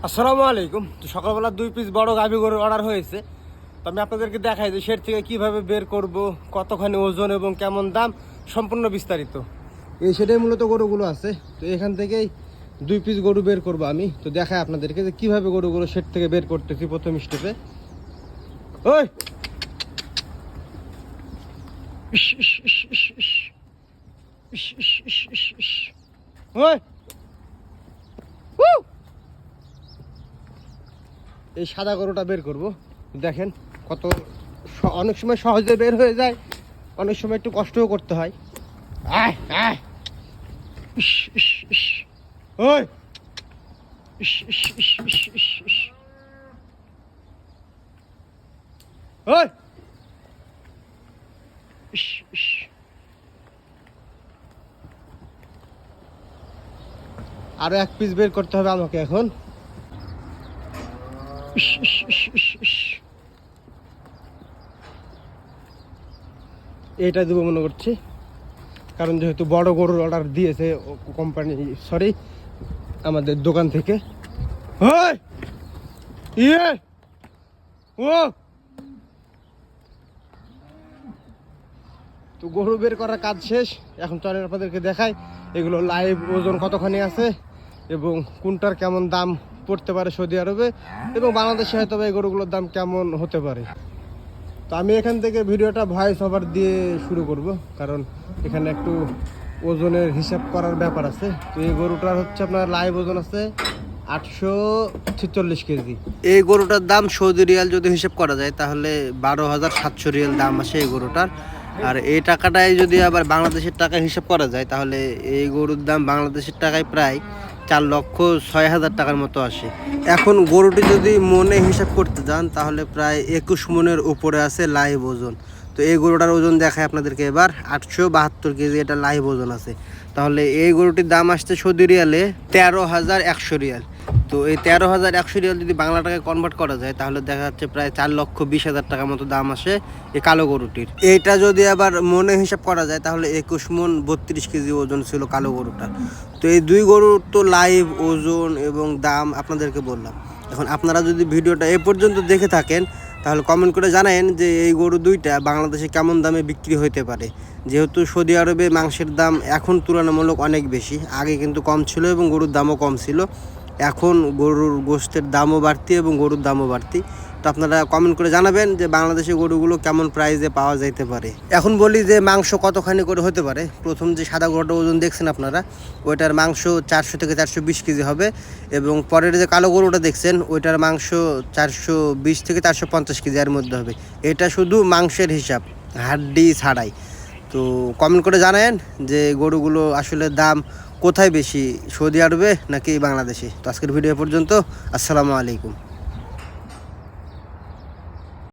আসসালামু আলাইকুম তো সকালবেলা দুই পিস বড় গাভি গরুর অর্ডার হয়েছে তো আমি আপনাদেরকে দেখাই যে সেট থেকে কীভাবে বের করব কতখানি ওজন এবং কেমন দাম সম্পূর্ণ বিস্তারিত এই সেটাই মূলত গরুগুলো আছে তো এখান থেকেই দুই পিস গরু বের করব আমি তো দেখাই আপনাদেরকে যে কীভাবে গরুগুলো সেট থেকে বের করতেছি প্রথম স্টেপে ওই। ওই এই সাদা গরুটা বের করব। দেখেন কত অনেক সময় সহজে বের হয়ে যায়, অনেক সময় একটু কষ্টও করতে হয়। আরও এক পিস বের করতে হবে আমাকে এখন। এইটা দেবো মনে করছি। কারণ যেহেতু বড় গরুর অর্ডার দিয়েছে কোম্পানি সরি আমাদের দোকান থেকে! ইয়ে! ও! তো গরু বের করার কাজ শেষ। এখন চলেন আপনাদেরকে দেখাই। এগুলো লাইভ ওজন কতখানি আছে এবং কোনটার কেমন দাম পড়তে পারে সৌদি আরবে এবং বাংলাদেশে হয়তো এই গরুগুলোর দাম কেমন হতে পারে। তো আমি এখান থেকে ভিডিওটা ভয়েস ওভার দিয়ে শুরু করব, কারণ এখানে একটু ওজনের হিসাব করার ব্যাপার আছে। তো এই গরুটার হচ্ছে আপনার লাইভ ওজন আছে আটশো ছেচল্লিশ কেজি। এই গরুটার দাম সৌদি রিয়াল যদি হিসেব করা যায়, তাহলে বারো হাজার সাতশো রিয়াল দাম আসে এই গরুটার। আর এই টাকাটাই যদি আবার বাংলাদেশের টাকায় হিসাব করা যায়, তাহলে এই গরুর দাম বাংলাদেশের টাকায় প্রায় চার লক্ষ ছয় হাজার টাকার মতো আসে। এখন গরুটি যদি মনে হিসাব করতে যান, তাহলে প্রায় একুশ মনের উপরে আছে লাইভ ওজন। তো এই গরুটার ওজন দেখায় আপনাদেরকে এবার। আটশো বাহাত্তর কেজি এটা লাইভ ওজন আছে। তাহলে এই গরুটির দাম আসছে সৌদি রিয়ালে তেরো হাজার একশো রিয়াল। তো এই তেরো হাজার একশো রিয়াল যদি বাংলা টাকায় কনভার্ট করা যায়, তাহলে দেখা যাচ্ছে প্রায় চার লক্ষ বিশ হাজার টাকার মতো দাম আসে এই কালো গরুটির। এইটা যদি আবার মনে হিসাব করা যায়, তাহলে একুশ মন বত্রিশ কেজি ওজন ছিল কালো গরুটা তো এই দুই গরুর তো লাইভ ওজন এবং দাম আপনাদেরকে বললাম। এখন আপনারা যদি ভিডিওটা এ পর্যন্ত দেখে থাকেন, তাহলে কমেন্ট করে জানায়েন যে এই গরু দুইটা বাংলাদেশে কেমন দামে বিক্রি হতে পারে। যেহেতু সৌদি আরবে মাংসের দাম এখন তুলনামূলক অনেক বেশি, আগে কিন্তু কম ছিল এবং গরুর দামও কম ছিল। এখন গরুর গোস্তের দামও বাড়তি এবং গরুর দামও বাড়তি। তো আপনারা কমেন্ট করে জানাবেন যে বাংলাদেশে গরুগুলো কেমন প্রাইসে পাওয়া যাইতে পারে। এখন বলি যে মাংস কতখানি করে হতে পারে? প্রথম যে সাদা গরুটা ওজন দেখছেন আপনারা, ওইটার মাংস চারশো থেকে চারশো বিশ কেজি হবে এবং পরের যে কালো গরুটা দেখছেন, ওইটার মাংস চারশো বিশ থেকে চারশো পঞ্চাশ কেজি এর মধ্যে হবে। এটা শুধু মাংসের হিসাব, হাড্ডি ছাড়াই। তো কমেন্ট করে জানায়েন যে গরুগুলো আসলে দাম কোথায় বেশি সৌদি আরবে নাকি বাংলাদেশে? তো আজকের ভিডিও পর্যন্ত আসসালামু আলাইকুম।